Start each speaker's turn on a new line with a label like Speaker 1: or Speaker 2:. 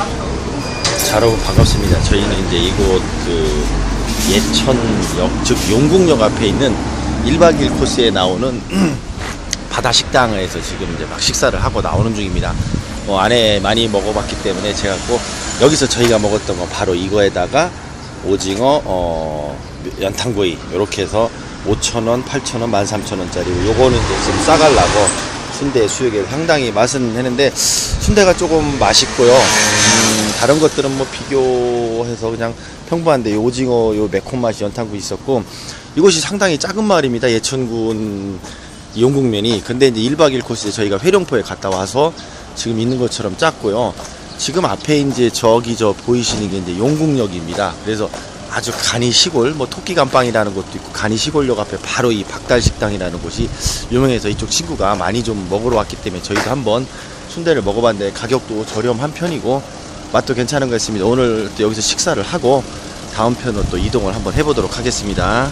Speaker 1: 자, 여러분 반갑습니다. 저희는 이제 이곳 그 예천역 즉 용궁역 앞에 있는 1박 2일 코스에 나오는 바다 식당에서 지금 이제 막 식사를 하고 나오는 중입니다. 뭐 안에 많이 먹어봤기 때문에 제가 꼭 여기서 저희가 먹었던 건 바로 이거에다가 오징어 어 연탄구이 이렇게 해서 5,000원, 8,000원, 13,000원짜리 요거는 이제 좀 싸갈라고 순대 수육에 상당히 맛은 했는데 순대가 조금 맛있고요. 음, 다른 것들은 뭐 비교해서 그냥 평범한데 요 오징어 요 매콤 맛이 연탄구 있었고 이곳이 상당히 작은 마을입니다. 예천군 용국면이 근데 이제 1박 2일 코스에 저희가 회룡포에 갔다 와서 지금 있는 것처럼 작고요. 지금 앞에 이제 저기 저 보이시는 게 이제 용국역입니다. 그래서 아주 간이 시골 뭐 토끼 감빵이라는 곳도 있고 간이 시골역 앞에 바로 이 박달 식당이라는 곳이 유명해서 이쪽 친구가 많이 좀 먹으러 왔기 때문에 저희도 한번 순대를 먹어봤는데 가격도 저렴한 편이고 맛도 괜찮은 것 같습니다. 오늘 또 여기서 식사를 하고 다음 편으로 또 이동을 한번 해보도록 하겠습니다.